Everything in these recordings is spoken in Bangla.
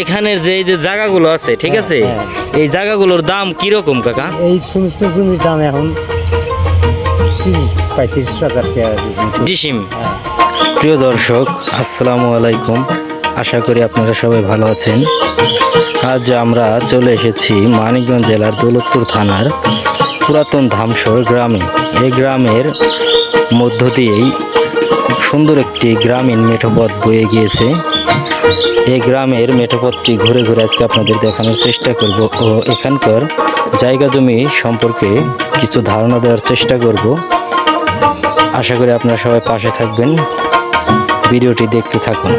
এখানের যে এই যে জায়গাগুলো আছে ঠিক হ্যাঁ, আছে? হ্যাঁ। এই জায়গাগুলোর দাম কীরকম কাকা? এই সমস্ত জমির দাম এখন পঁয়ত্রিশ হাজার ডিসিম। হ্যাঁ। প্রিয় দর্শক আসসালামু আলাইকুম। আশা করি আপনারা সবাই ভালো আছেন। আজ আমরা চলে এসেছি মানিকগঞ্জ জেলার দৌলতপুর থানার পুরাতন ধামসর গ্রামে। এই গ্রামের মধ্য দিয়েই সুন্দর একটি গ্রামীণ মেঠোপথ বয়ে গিয়েছে। এই গ্রামের মেঠোপথটি ঘুরে ঘুরে আজকে আপনাদের দেখানোর চেষ্টা করব ও এখানকার জায়গা জমি সম্পর্কে কিছু ধারণা দেওয়ার চেষ্টা করব। আশা করি আপনারা সবাই পাশে থাকবেন। ভিডিওটি দেখতে থাকুন।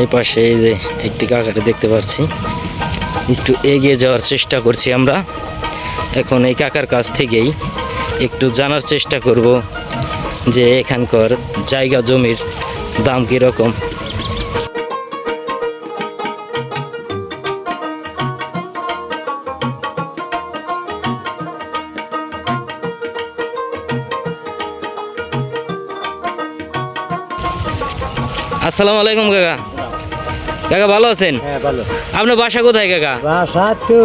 এই পাশে এই যে একটি কাকাটা দেখতে পাচ্ছি। একটু এগিয়ে যাওয়ার চেষ্টা করছি আমরা। এখন এই কাকার কাছ থেকেই একটু জানার চেষ্টা করব যে এখানকার জায়গা জমির দাম কীরকম। আসসালামু আলাইকুম কাকা। কাকা ভালো আছেন? হ্যাঁ ভালো। আপনার বাসা কোথায় কাকা? বাসা তো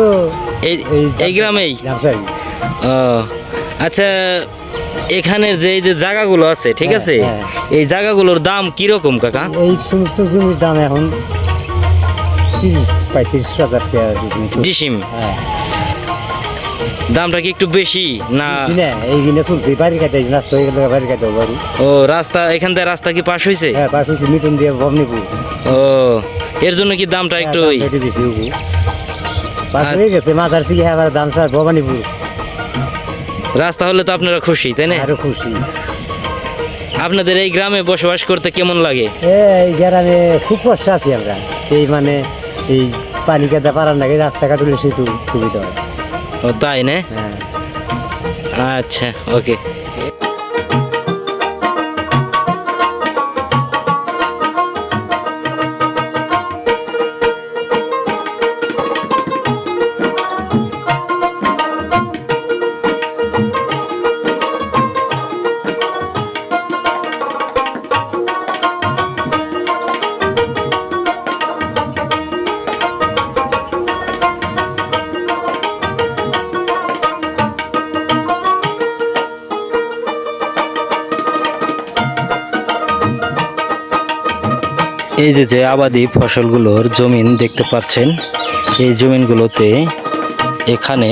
এই এই গ্রামেই? ও আচ্ছা এখানের যে এই যে জায়গাগুলো আছে ঠিক হ্যাঁ, আছে? হ্যাঁ। এই জায়গাগুলোর দাম কীরকম কাকা? এই সমস্ত জমির দাম এখন পঁয়ত্রিশ হাজার টাকা ডিসিম? হ্যাঁ। দামটা কি একটু বেশি না? এইখানে চলছে বাড়ি কাটে রাস্তা হয়ে গেলে বাড়ি কাটে বাড়ি। ও রাস্তা এখান থেকে রাস্তা কি পাশ হয়েছে হ্যাঁ পাশে মিটন দিয়ে ভবনিপুর। ও এর জন্য কি দামটা একটু ওই একটু বেশি হব পাশ হয়ে গেছে মাথার থেকে আবার দাম স্যার ভবানীপুর রাস্তা হলে তো আপনারা খুশি তাই না? আরও খুশি। আপনাদের এই গ্রামে বসবাস করতে কেমন লাগে? এই গ্রামে খুব কষ্ট আছি আমরা। এই মানে এই পানি কাদা পারার নাকি রাস্তাঘাট হলে সেতু সুবিধা হয়। ও তাই না? হ্যাঁ। আচ্ছা ওকে। এই যে যে আবাদি ফসলগুলোর জমিন দেখতে পাচ্ছেন, এই জমিনগুলোতে এখানে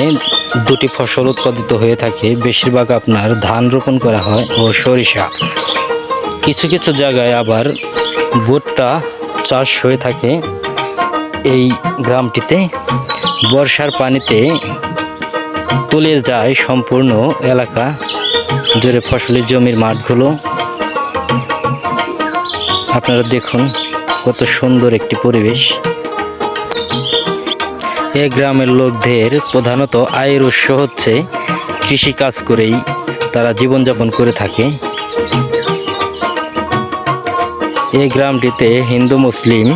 দুটি ফসল উৎপাদিত হয়ে থাকে। বেশিরভাগ আপনার ধান রোপণ করা হয় ও সরিষা। কিছু কিছু জায়গায় আবার ভুট্টা চাষ হয়ে থাকে এই গ্রামটিতে। বর্ষার পানিতে তলিয়ে যায় সম্পূর্ণ এলাকা জুড়ে ফসলের জমির মাঠগুলো। আপনারা দেখুন কত সুন্দর একটি পরিবেশ। এই গ্রামের লোকদের প্রধানত আয়ের উৎস হচ্ছে কৃষি কাজ করেই তারা জীবনযাপন করে থাকে। এই গ্রামটিতে হিন্দু, মুসলিম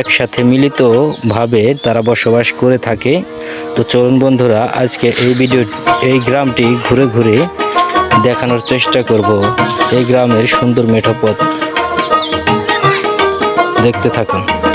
একসাথে মিলিতভাবে তারা বসবাস করে থাকে। তো চলুন বন্ধুরা, আজকে এই ভিডিও, এই গ্রামটি ঘুরে ঘুরে দেখানোর চেষ্টা করব। এই গ্রামের সুন্দর মেঠোপথ দেখতে থাকুন।